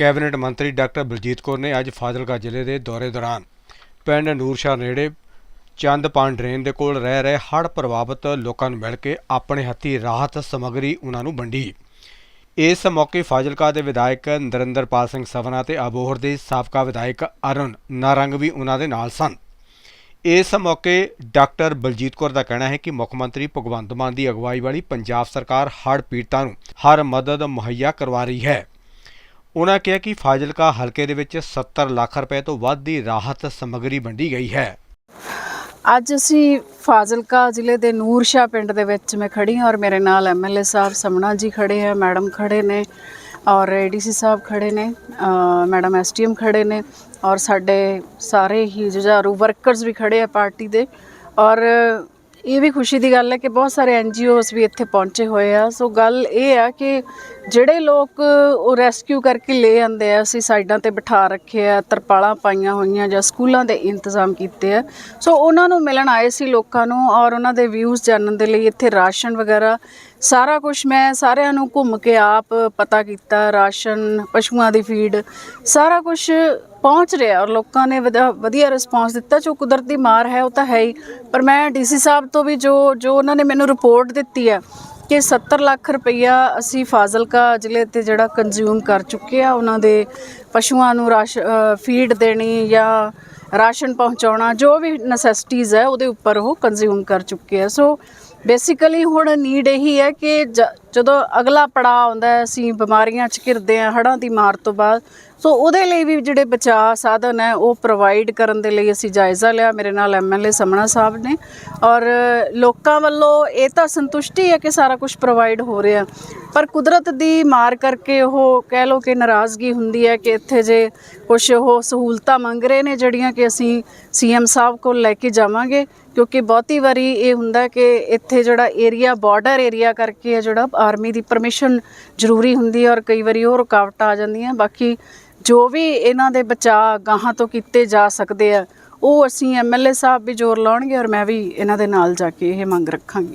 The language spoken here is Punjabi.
ਕੈਬਨਿਟ ਮੰਤਰੀ ਡਾਕਟਰ ਬਲਜੀਤ ਕੌਰ ਨੇ ਅੱਜ ਫਾਜ਼ਿਲਕਾ ਜ਼ਿਲ੍ਹੇ ਦੇ ਦੌਰੇ ਦੌਰਾਨ ਪਿੰਡ ਨੂਰਸ਼ਾਹ ਨੇੜੇ ਚੰਦਪਾਨ ਡਰੇਨ ਦੇ ਕੋਲ ਰਹਿ ਰਹੇ ਹੜ੍ਹ ਪ੍ਰਭਾਵਿਤ ਲੋਕਾਂ ਨੂੰ ਮਿਲ ਕੇ ਆਪਣੇ ਹੱਥੀ ਰਾਹਤ ਸਮੱਗਰੀ ਉਹਨਾਂ ਨੂੰ ਵੰਡੀ। ਇਸ ਮੌਕੇ ਫਾਜ਼ਿਲਕਾ ਦੇ ਵਿਧਾਇਕ ਨਰਿੰਦਰਪਾਲ ਸਿੰਘ ਸਵਨਾ ਤੇ ਅਬੋਹਰ ਦੇ ਸਾਬਕਾ ਵਿਧਾਇਕ ਅਰੁਣ ਨਾਰੰਗ ਵੀ ਉਹਨਾਂ ਦੇ ਨਾਲ ਸਨ। ਇਸ ਮੌਕੇ ਡਾਕਟਰ ਬਲਜੀਤ ਕੌਰ ਦਾ ਕਹਿਣਾ ਹੈ ਕਿ ਮੁੱਖ ਮੰਤਰੀ ਭਗਵੰਤ ਮਾਨ ਦੀ ਅਗਵਾਈ ਵਾਲੀ ਪੰਜਾਬ ਸਰਕਾਰ ਹੜ੍ਹ ਪੀੜਤਾਂ ਨੂੰ ਹਰ ਮਦਦ ਮੁਹੱਈਆ ਕਰਵਾ ਰਹੀ ਹੈ। ਉਹਨਾਂ ਕਿਹਾ ਕਿ ਫਾਜ਼ਿਲਕਾ ਹਲਕੇ ਦੇ ਵਿੱਚ 70 ਲੱਖ ਰੁਪਏ ਤੋਂ ਵੱਧ ਦੀ ਰਾਹਤ ਸਮੱਗਰੀ ਵੰਡੀ ਗਈ ਹੈ। ਅੱਜ ਅਸੀਂ ਫਾਜ਼ਿਲਕਾ ਜ਼ਿਲ੍ਹੇ ਦੇ ਨੂਰਸ਼ਾ ਪਿੰਡ ਦੇ ਵਿੱਚ ਮੈਂ ਖੜੀ ਹਾਂ ਔਰ ਮੇਰੇ ਨਾਲ ਐਮਐਲਏ ਸਾਹਿਬ ਸਮਣਾ ਜੀ ਖੜੇ ਹੈ ਮੈਡਮ ਖੜੇ ਨੇ ਔਰ ਏਡੀਸੀ ਸਾਹਿਬ ਖੜੇ ਨੇ ਅ, ਮੈਡਮ ਐਸਟੀਐਮ ਖੜੇ ਨੇ ਔਰ ਸਾਡੇ ਸਾਰੇ ਹੀ ਜੁਝਾਰੂ ਵਰਕਰਸ ਵੀ ਖੜੇ ਆ ਪਾਰਟੀ ਦੇ ਔਰ ਇਹ ਵੀ ਖੁਸ਼ੀ ਦੀ ਗੱਲ ਹੈ ਕਿ ਬਹੁਤ ਸਾਰੇ ਐਨਜੀਓਸ ਵੀ ਇੱਥੇ ਪਹੁੰਚੇ ਹੋਏ ਆ। ਸੋ ਗੱਲ ਇਹ ਆ ਕਿ ਜਿਹੜੇ ਲੋਕ ਉਹ ਰੈਸਕਿਊ ਕਰਕੇ ਲੈ ਆਂਦੇ ਆ, ਅਸੀਂ ਸਾਈਡਾਂ ਤੇ ਬਿਠਾ ਰੱਖੇ ਆ, ਤਰਪਾਲਾਂ ਪਾਈਆਂ ਹੋਈਆਂ ਜਾਂ ਸਕੂਲਾਂ ਦੇ ਇੰਤਜ਼ਾਮ ਕੀਤੇ ਆ। ਸੋ ਉਹਨਾਂ ਨੂੰ ਮਿਲਣ ਆਏ ਸੀ ਲੋਕਾਂ ਨੂੰ ਔਰ ਉਹਨਾਂ ਦੇ ਵਿਊਜ਼ ਜਾਣਨ ਦੇ ਲਈ ਇੱਥੇ ਰਾਸ਼ਨ ਵਗੈਰਾ ਸਾਰਾ ਕੁਝ ਮੈਂ ਸਾਰਿਆਂ ਨੂੰ ਘੁੰਮ ਕੇ ਆਪ ਪਤਾ ਕੀਤਾ, ਰਾਸ਼ਨ, ਪਸ਼ੂਆਂ ਦੀ ਫੀਡ ਸਾਰਾ ਕੁਝ ਪਹੁੰਚ ਰਿਹਾ ਔਰ ਲੋਕਾਂ ਨੇ ਵਧਾ- ਵਧੀਆ ਰਿਸਪਾਂਸ ਦਿੱਤਾ। ਜੋ ਕੁਦਰਤੀ ਮਾਰ ਹੈ, ਉਹ ਤਾਂ ਹੈ ਹੀ। ਪਰ ਮੈਂ ਡੀਸੀ ਸਾਹਿਬ ਤੋਂ ਵੀ ਜੋ ਜੋ ਉਹਨਾਂ ਨੇ ਮੈਨੂੰ ਰਿਪੋਰਟ ਦਿੱਤੀ ਹੈ ਕਿ 70 ਲੱਖ ਰੁਪਈਆ ਅਸੀਂ ਫਾਜ਼ਿਲਕਾ ਜ਼ਿਲ੍ਹੇ ਤੇ ਜਿਹੜਾ ਕੰਜ਼ਿਊਮ ਕਰ ਚੁੱਕੇ ਆ, ਉਹਨਾਂ ਦੇ ਪਸ਼ੂਆਂ ਨੂੰ ਰਾਸ਼ ਫੀਡ ਦੇਣੀ ਜਾਂ ਰਾਸ਼ਨ ਪਹੁੰਚਾਉਣਾ, ਜੋ ਵੀ ਨੈਸੈਸਿਟੀਜ਼ ਹੈ, ਉਹਦੇ ਉੱਪਰ ਉਹ ਕੰਜ਼ਿਊਮ ਕਰ ਚੁੱਕੇ ਆ। ਸੋ ਬੇਸਿਕਲੀ ਹੁਣ ਨੀਡ ਇਹੀ ਹੈ ਕਿ ਜ- ਜਦੋਂ ਅਗਲਾ ਪੜਾਅ ਆਉਂਦਾ ਹੈ, ਅਸੀਂ ਬਿਮਾਰੀਆਂ ਚ ਘਿਰਦੇ ਆ ਹੜ੍ਹਾਂ ਦੀ ਮਾਰ ਤੋਂ ਬਾਅਦ। ਸੋ ਉਹਦੇ ਲਈ ਵੀ ਜਿਹੜੇ ਬਚਾਅ ਸਾਧਨ ਹੈ, ਉਹ ਪ੍ਰੋਵਾਈਡ ਕਰਨ ਦੇ ਲਈ ਅਸੀਂ ਜਾਇਜ਼ਾ ਲਿਆ। ਮੇਰੇ ਨਾਲ ਐਮਐਲਏ ਸਮਣਾ ਸਾਹਿਬ ਨੇ। ਔਰ ਲੋਕਾਂ ਵੱਲੋਂ ਇਹ ਤਾਂ ਸੰਤੁਸ਼ਟੀ ਹੈ ਕਿ ਸਾਰਾ ਕੁਝ ਪ੍ਰੋਵਾਈਡ ਹੋ ਰਿਹਾ। ਪਰ ਕੁਦਰਤ ਦੀ ਮਾਰ ਕਰਕੇ ਉਹ ਕਹਿ ਲੋ ਕਿ ਨਾਰਾਜ਼ਗੀ ਹੁੰਦੀ ਹੈ ਕਿ ਇੱਥੇ ਜੇ ਕੁਝ ਉਹ ਸਹੂਲਤਾਂ ਮੰਗ ਰਹੇ ਨੇ ਜਿਹੜੀਆਂ ਕਿ ਅਸੀਂ ਸੀਐਮ ਸਾਹਿਬ ਕੋਲ ਲੈ ਕੇ ਜਾਵਾਂਗੇ। ਕਿਉਂਕਿ ਬਹੁਤੀ ਵਾਰੀ ਇਹ ਹੁੰਦਾ ਕਿ ਇੱਥੇ ਜਿਹੜਾ ਏਰੀਆ ਬਾਰਡਰ ਏਰੀਆ ਕਰਕੇ ਹੈ ਜਿਹੜਾ ਆਰਮੀ ਦੀ ਪਰਮਿਸ਼ਨ ਜ਼ਰੂਰੀ ਹੁੰਦੀ ਹੈ ਔਰ ਕਈ ਵਾਰੀ ਉਹ ਰੁਕਾਵਟਾਂ ਆ ਜਾਂਦੀਆਂ। ਬਾਕੀ ਜੋ ਵੀ ਇਹਨਾਂ ਦੇ ਬਚਾਅ ਗਾਹਾਂ ਤੋਂ ਕੀਤੇ ਜਾ ਸਕਦੇ ਆ, ਉਹ ਅਸੀਂ ਐਮਐਲਏ ਸਾਹਿਬ ਵੀ ਜ਼ੋਰ ਲਾਉਣਗੇ ਔਰ ਮੈਂ ਵੀ ਇਹਨਾਂ ਦੇ ਨਾਲ ਜਾ ਕੇ ਇਹ ਮੰਗ ਰੱਖਾਂਗੀ।